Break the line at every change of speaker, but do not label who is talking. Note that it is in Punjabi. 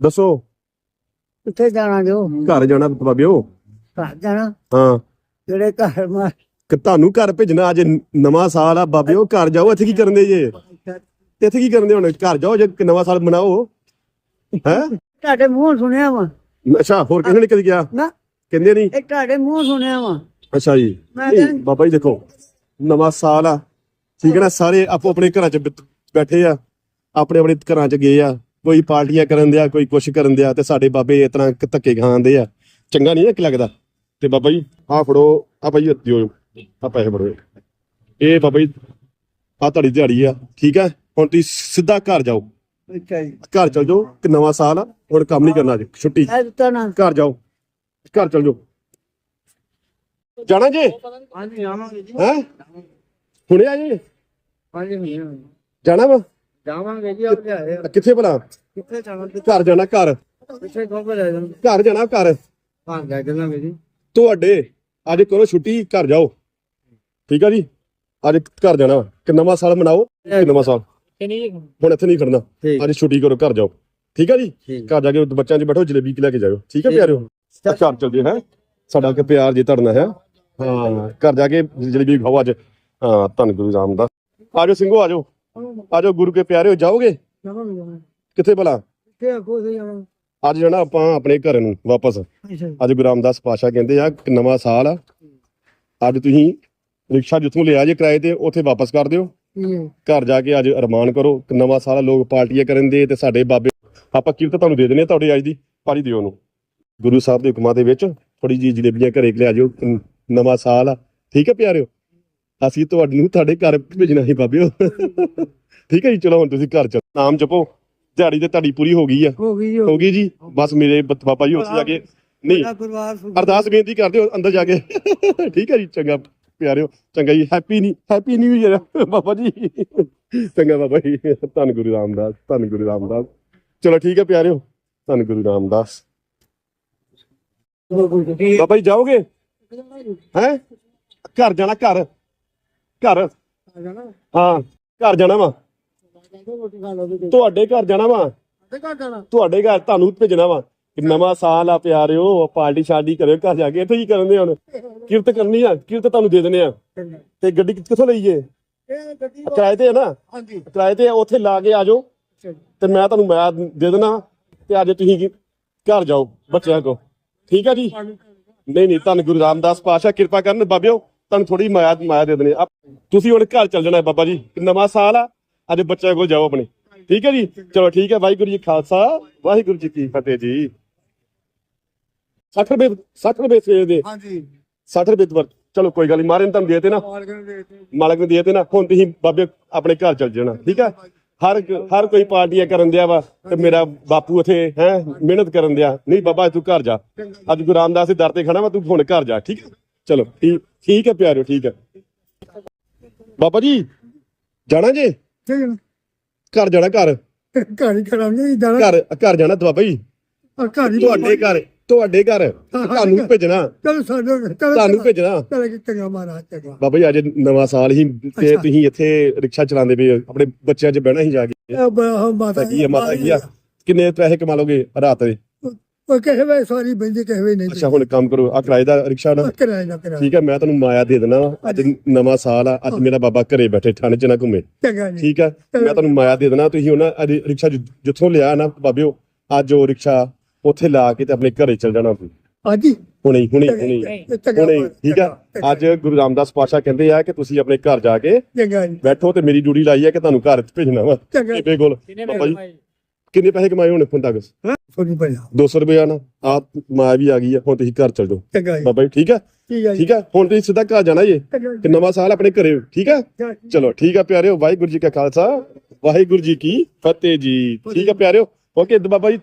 ਦੱਸੋ।
ਕਿੱਥੇ ਜਾਣਾ ਜੋ?
ਘਰ ਜਾਣਾ ਬਾਬਿਓ
ਘਰ ਜਾਣਾ?
ਹਾਂ।
ਜਿਹੜੇ ਘਰ ਮਾਰ
ਕਿ ਤੁਹਾਨੂੰ ਘਰ ਭੇਜਣਾ ਅੱਜ ਨਵਾਂ ਸਾਲ ਆ ਬਾਬਿਓ ਘਰ ਜਾਓ ਇੱਥੇ ਕੀ ਕਰਨ ਦੇ ਜੇ ਇੱਥੇ ਕੀ ਕਰਨ ਦੇ ਹੁਣ? ਘਰ ਜਾਓ ਜੇ ਨਵਾਂ ਸਾਲ ਮਨਾਓ। ਹੈ?
ਤੁਹਾਡੇ ਮੂੰਹ ਸੁਣਿਆ ਵਾ।
ਅੱਛਾ ਹੋਰ ਕਿਸੇ ਨੇ ਕਦੀ ਗਿਆ
ਨਾ।
ਕਹਿੰਦੇ ਨਹੀਂ
ਇਹ ਤੁਹਾਡੇ ਮੂੰਹ ਸੁਣਿਆ ਵਾ।
ਅੱਛਾ ਜੀ।
ਮੈਂ
ਬਾਬਾ ਜੀ ਦੇਖੋ ਨਵਾਂ ਸਾਲ ਆ। ਠੀਕ ਹੈ ਨਾ ਸਾਰੇ ਆਪੋ ਆਪਣੇ ਘਰਾਂ 'ਚ ਬੈਠੇ ਆ। ਆਪਣੇ ਆਪਣੇ ਘਰਾਂ 'ਚ ਗਏ ਆ। ਕੋਈ ਪਾਰਟੀਆਂ ਕਰਨ ਦਿਆ ਕੋਈ ਕੁਛ ਕਰਨ ਦਿਆ ਤੇ ਸਾਡੇ ਬਾਬੇ ਇਸ ਤਰ੍ਹਾਂ ਧੱਕੇ ਖਾਂਦੇ ਆ। ਚੰਗਾ ਨਹੀਂ ਕਿ ਲੱਗਦਾ। ਤੇ ਬਾਬਾ ਜੀ ਆਹ ਫੜੋ ਆ ਭਾਈ ਦਿਓ ਆ ਪੈਸੇ ਫੜੋ। ਇਹ ਬਾਬਾ ਜੀ ਆ ਤੁਹਾਡੀ ਦਿਹਾੜੀ ਆ ਠੀਕ ਹੈ ਹੁਣ ਤੁਸੀਂ ਸਿੱਧਾ ਘਰ ਜਾਓ।
ਅੱਛਾ ਜੀ।
ਘਰ ਚਲ ਜਾਓ ਕਿ ਨਵਾਂ ਸਾਲ ਆ ਹੁਣ ਕੰਮ ਨਹੀਂ ਕਰਨਾ ਅੱਜ ਛੁੱਟੀ।
ਇਹ ਦਿੱਤਾ ਨਾ।
ਘਰ ਜਾਓ। ਘਰ ਚਲ ਜਾਓ। ਜਾਣਾ ਜੀ?
ਹਾਂਜੀ ਆਵਾਂਗੇ ਜੀ।
ਹੈ? ਹੁਣੇ ਆ ਜੀ?
ਹਾਂਜੀ ਹੁਣੇ
ਜਾਣਾ ਵਾ?
ਜਾਵਾਂਗੇ ਜੀ ਆਪ ਲਿਆਏ
ਕਿੱਥੇ ਭਲਾ?
ਕਿੱਥੇ ਜਾਣਾ?
ਘਰ ਜਾਣਾ ਘਰ।
ਪਿੱਛੇ ਖੋਬਰ ਲੈ ਜਾਣਾ।
ਘਰ ਜਾਣਾ ਘਰ?
ਹਾਂ ਲੈ ਜਾਵਾਂਗੇ ਜੀ।
ਤੁਹਾਡੇ ਅੱਜ ਕਰੋ ਛੁੱਟੀ ਘਰ ਜਾਓ। ਠੀਕ ਆ ਜੀ? ਅੱਜ ਘਰ ਜਾਣਾ। ਕਿ ਨਵਾਂ ਸਾਲ ਮਨਾਓ ਕਿ ਨਵਾਂ ਸਾਲ? ਹੁਣ ਇੱਥੇ ਨਹੀਂ ਖੜਨਾ।
ਠੀਕ।
ਅੱਜ ਛੁੱਟੀ ਕਰੋ ਘਰ ਜਾਓ। ਠੀਕ ਆ ਜੀ?
ਠੀਕ।
ਘਰ ਜਾ ਕੇ ਬੱਚਿਆਂ 'ਚ ਬੈਠੋ ਜਲੇਬੀ ਲੈ ਕੇ ਜਾਓ ਠੀਕ ਆ
ਠੀਕ।
ਪਿਆਰਿਓ ਘਰ ਚੱਲਦੇ ਹੈ? ਸਾਡਾ ਕਿ ਪਿਆਰ ਜੀ ਤੁਹਾਡਾ ਹੈ। ਹਾਂ। ਘਰ ਜਾ ਕੇ ਜਲੇਬੀ ਖਾਓ ਅੱਜ। ਹਾਂ ਧੰਨ ਗੁਰੂ ਰਾਮਦਾਸ। ਆਜੋ ਸਿੰਘੋ ਆਜੋ ਆਜੋ ਗੁਰੂ ਕੇ ਪਿਆਰਿਓ ਜਾਓਗੇ?
ਜਾਵਾਂਗੇ ਜਾਵਾਂਗੇ।
ਕਿੱਥੇ ਭਲਾ?
ਕਿੱਥੇ ਕੋਸੇ ਜਾਵਾਂਗੇ।
ਅੱਜ ਜਾਣਾ ਆਪਾਂ ਆਪਣੇ ਘਰ ਨੂੰ ਵਾਪਸ।
ਅੱਛਾ ਜੀ।
ਅੱਜ ਗੁਰੂ ਰਾਮਦਾਸ ਪਾਸ਼ਾ ਕਹਿੰਦੇ ਆ ਕਿ ਨਵਾਂ ਸਾਲ ਆ। ਅੱਜ ਤੁਸੀਂ ਰਿਕਸ਼ਾ ਜਿੱਥੋਂ ਲਿਆ ਜੇ ਕਿਰਾਏ ਤੇ ਉੱਥੇ ਵਾਪਸ ਕਰ ਦਿਓ।
ਠੀਕ ਹੈ।
ਘਰ ਜਾ ਕੇ ਅੱਜ ਅਰਮਾਨ ਕਰੋ। ਕਿ ਨਵਾਂ ਸਾਲ ਆ, ਲੋਕ ਪਾਰਟੀਆਂ ਕਰਨ ਦੇ ਤੇ ਸਾਡੇ ਬਾਬੇ ਆਪਾਂ ਕਿਰਤ ਤੁਹਾਨੂੰ ਦੇ ਦਿੰਦੇ ਆ ਤੁਹਾਡੇ ਅੱਜ ਦੀ ਪਾਰੀ ਦਿਓ ਉਹਨੂੰ। ਗੁਰੂ ਸਾਹਿਬ ਦੇ ਹੁਕਮਾਂ ਦੇ ਵਿੱਚ ਥੋੜੀ ਜੀ ਜਲੇਬੀਆਂ ਘਰੇ ਲਿਆ ਜਿਓ। ਕਿ ਨਵਾਂ ਸਾਲ ਆ। ਠੀਕ ਹੈ ਪਿਆਰਿਓ? ਅਸੀਂ ਤੁਹਾਨੂੰ ਤੁਹਾਡੇ ਘਰ ਭੇਜਣਾ ਸੀ ਬਾਬਿਓ। ਠੀਕ ਹੈ ਜੀ ਚਲੋ ਹੁਣ ਤੁਸੀਂ ਘਰ ਚਲੋ। ਨਾਮ ਜਪੋ। ਦਿਹਾੜੀ ਤੇ ਤੁਹਾਡੀ ਪੂਰੀ ਹੋ ਗਈ ਆ।
ਹੋ ਗਈ
ਹੋ ਗਈ। ਜੀ? ਬਸ ਮੇਰੇ ਬ- ਬਾਬਾ ਜੀ ਉੱਥੇ ਜਾ ਕੇ ਨਹੀਂ।
ਮੇਰਾ ਪਰਿਵਾਰ ਸੁਖੀ
ਅਰਦਾਸ ਬੇਨਤੀ ਕਰਦੇ ਹੋ ਅੰਦਰ ਜਾ ਕੇ। ਠੀਕ ਹੈ ਜੀ ਚੰਗਾ ਪਿਆਰਿਓ। ਚੰਗਾ ਜੀ ਹੈਪੀ ਨਹੀਂ happy new year Baba ji. ਚੰਗਾ ਬਾਬਾ ਜੀ। ਧੰਨ ਗੁਰੂ ਰਾਮਦਾਸ ਧੰਨ ਗੁਰੂ ਰਾਮਦਾਸ। ਚਲੋ ਠੀਕ ਹੈ ਪਿਆਰਿਓ। ਧੰਨ ਗੁਰੂ ਰਾਮਦਾਸ। ਬਾਬਾ ਜੀ ਜਾਓਗੇ? ਹੈ? ਘਰ ਜਾਣਾ ਘਰ। ਘਰ।
ਜਾਣਾ?
ਹਾਂ ਘਰ ਜਾਣਾ ਵਾ।
ਰੋਟੀ ਖਾ ਲਓ ਤੇ
ਤੁਹਾਡੇ ਘਰ ਜਾਣਾ ਵਾ।
ਘਰ ਜਾਣਾ?
ਤੁਹਾਡੇ ਘਰ ਤੁਹਾਨੂੰ ਭੇਜਣਾ ਵਾ। ਕਿ ਨਵਾਂ ਸਾਲ ਆ ਪਿਆਰਿਓ ਪਾਰਟੀ ਸ਼ਾਦੀ ਕਰਿਓ ਘਰ ਜਾ ਕੇ ਇੱਥੇ ਕੀ ਕਰਨ ਦੇ ਹੁਣ? ਕਿਰਤ ਕਰਨੀ ਆ ਕਿਰਤ ਤੁਹਾਨੂੰ ਦੇ ਦੇਣੇ ਆ। ਤੇ ਗੱਡੀ ਕਿੱਥੋਂ ਲਈਏ?
ਇਹ ਗੱਡੀ
ਕਿਰਾਏ ਤੇ ਆ ਨਾ?
ਹਾਂਜੀ।
ਕਿਰਾਏ ਤੇ ਆ, ਉੱਥੇ ਲਾ ਕੇ ਆ ਜਾਓ। ਤੇ ਮੈਂ ਤੁਹਾਨੂੰ ਮੈਂ ਦੇ ਦੇਣਾ ਤੇ ਅੱਜ ਤੁਸੀਂ ਕੀ- ਘਰ ਜਾਓ ਬੱਚਿਆਂ ਕੋ ਠੀਕ ਆ ਜੀ? ਨਹੀਂ ਨਹੀਂ ਧੰਨ ਗੁਰੂ ਰਾਮਦਾਸ ਪਾਸ਼ਾ ਕਿਰਪਾ ਕਰਨ ਬਾਬਿਓ। ਤੁਹਾਨੂੰ ਥੋੜੀ ਮਾਇਆ ਮਾਇਆ ਦੇ ਦੇਣੀ ਆ। ਤੁਸੀਂ ਹੁਣ ਘਰ ਚੱਲ ਜਾਣਾ ਬਾਬਾ ਜੀ। ਨਵਾਂ ਸਾਲ ਆ। ਅੱਜ ਬੱਚਿਆਂ ਕੋਲ ਜਾਓ ਆਪਣੇ। ਠੀਕ ਹੈ ਜੀ? ਚਲੋ ਠੀਕ ਹੈ। ਵਾਹਿਗੁਰੂ ਜੀ ਖਾਲਸਾ। ਵਾਹਿਗੁਰੂ ਜੀ ਕੀ ਫਤਿਹ ਜੀ। 60 ਰੁਪਏ 60 ਰੁਪਏ ਸਵੇਰ ਦੇ।
ਹਾਂਜੀ।
60 ਰੁਪਏ ਦਵਰ ਚਲੋ ਕੋਈ ਗੱਲ ਨਹੀਂ ਮਾਰੇ ਨੇ ਤੁਹਾਨੂੰ ਦੇ ਤੇ ਨਾ
ਦਿੱਤੇ।
ਮਾਲਕ ਨੇ ਦੇ ਤੇ ਨਾ। ਹੁਣ ਤੁਸੀਂ ਬਾਬੇ ਆਪਣੇ ਘਰ ਚੱਲ ਜਾਣਾ। ਠੀਕ ਹੈ? ਹਰ ਹਰ ਕੋਈ ਪਾਰਟੀਆਂ ਕਰਨ ਦਿਆ ਵਾ ਤੇ ਮੇਰਾ ਬਾਪੂ ਉਥੇ ਹੈ ਮਿਹਨਤ ਕਰਨ ਦਿਆ। ਨਹੀਂ ਬਾਬਾ ਤੂੰ ਘਰ ਜਾ। ਅੱਜ ਗੁਰੂ ਰਾਮਦਾਸ ਦੇ ਦਰ ਤੇ ਖੜਾ ਵਾ ਤੂੰ ਹੁਣ ਘਰ ਜਾ। ਠੀਕ ਹੈ? ਚਲੋ ਠੀਕ ਠੀਕ ਹੈ ਪਿਆਰਿਓ ਠੀਕ ਹੈ। ਬਾਬਾ ਜੀ ਜਾਣਾ ਜੇ?
ਠੀਕ
ਘਰ ਜਾਣਾ ਘਰ?
ਘਰ ਹੀ ਕਰਾਂਗੇ ਜਾਣਾ।
ਘਰ ਘਰ ਜਾਣਾ ਤੇ ਬਾਬਾ ਜੀ।
ਘਰ ਹੀ
ਤੁਹਾਡੇ ਘਰ ਤੁਹਾਡੇ ਘਰ। ਤੁਹਾਨੂੰ ਭੇਜਣਾ।
ਚਲ ਸਾਨੂੰ
ਤੁਹਾਨੂੰ ਭੇਜਣਾ।
ਚਲ ਕਿ ਚੰਗਾ ਮਹਾਰਾਜ ਚੰਗਾ।
ਬਾਬਾ ਜੀ ਅੱਜ ਨਵਾਂ ਸਾਲ ਹੀ ਤੇ
ਅੱਛਾ।
ਤੁਸੀਂ ਇੱਥੇ ਰਿਕਸ਼ਾ ਚਲਾਉਂਦੇ ਪਏ ਹੋ, ਆਪਣੇ ਬੱਚਿਆਂ 'ਚ ਬਹਿਣਾ ਹੀ ਜਾ ਕੇ।
ਇਹ ਮਾਤਾ
ਕੀ ਹੈ ਮਾਤਾ ਕੀ ਆ। ਕਿੰਨੇ ਪੈਸੇ ਕਮਾ ਲੋਗੇ ਰਾਤ ਦੇ?
ਉਹ ਕਹੇ ਵੇ ਸਾਰੀ ਬੰਦੀ ਕਹੇ ਵੇ ਨਹੀਂ
ਅੱਛਾ ਹੁਣ ਕੰਮ ਕਰੋ ਆ ਕਿਰਾਏ ਦਾ ਰਿਕਸ਼ਾ ਨਾ।
ਕਰਾਇਆ ਨਾ ਕਰਾਇਆ
ਠੀਕ ਹੈ ਮੈਂ ਤੁਹਾਨੂੰ ਮਾਇਆ ਦੇ ਦੇਣਾ। ਅੱਜ ਨਵਾਂ ਸਾਲ ਆ ਅੱਜ ਮੇਰਾ ਬਾਬਾ ਘਰੇ ਬੈਠੇ ਠੰਡ 'ਚ ਨਾ ਘੁੰਮੇ।
ਚੰਗਾ ਜੀ।
ਠੀਕ ਹੈ ਮੈਂ ਤੁਹਾਨੂੰ ਮਾਇਆ ਦੇ ਦੇਣਾ ਤੁਸੀਂ ਉਹਨਾਂ ਅੱਜ ਰਿਕਸ਼ਾ ਜਿੱਥੋਂ ਲਿਆ ਨਾ ਬਾਬਿਓ ਅੱਜ ਉਹ ਰਿਕਸ਼ਾ ਉੱਥੇ ਲਾ ਕੇ ਤੇ ਆਪਣੇ ਘਰੇ ਚਲ ਜਾਣਾ ਤੁਸੀਂ।
ਹਾਂਜੀ।
ਹੁਣੇ ਹੁਣੇ ਹੁਣੇ। ਹੁਣੇ ਠੀਕ ਹੈ? ਅੱਜ ਗੁਰੂ ਰਾਮਦਾਸ ਪਾਸ਼ਾ ਕਹਿੰਦੇ ਆ ਕਿ ਤੁਸੀਂ ਆਪਣੇ ਘਰ ਜਾ ਕੇ ਬੈਠੋ ਤੇ ਮੇਰੀ ਡਿਊਟੀ ਲਾਈ ਹੈ ਕਿ ਤੁਹਾਨੂੰ ਘਰ ਭੇਜਣਾ ਵਾ। ਬੇਬੇ ਕੋਲ ਬਾਬਾ ਜੀ? ਕਿੰਨੇ ਪੈਸੇ ਕਮਾਏ ਹੋਣੇ ਹੁਣ ਤੱਕ?
ਸੋਨੀ ਭਾਇਆ
200 ਰੁਪਏ ਨਾ। ਆ ਮਾਇਆ ਵੀ ਆ ਗਈ ਆ ਹੁਣ ਤੁਸੀਂ ਘਰ ਚਲ ਜਾਓ।
ਚੰਗਾ ਜੀ।
ਬਾਬਾ ਜੀ ਠੀਕ ਹੈ
ਠੀਕ ਹੈ ਜੀ।
ਠੀਕ ਹੈ ਹੁਣ ਤੁਸੀਂ ਸਿੱਧਾ ਘਰ ਜਾਣਾ ਜੇ। ਕਿ ਨਵਾਂ ਸਾਲ ਆਪਣੇ ਘਰੇ। ਠੀਕ ਹੈ ਚਲੋ ਠੀਕ ਹੈ ਪਿਆਰਿਓ। ਵਾਹਿਗੁਰੂ ਜੀ ਕਾ ਖਾਲਸਾ। ਵਾਹਿਗੁਰੂ ਜੀ ਕੀ ਫਤਿਹ ਜੀ। ਠੀਕ ਹੈ ਪਿਆਰਿਓ। ਓਕੇ ਬਾਬਾ ਜੀ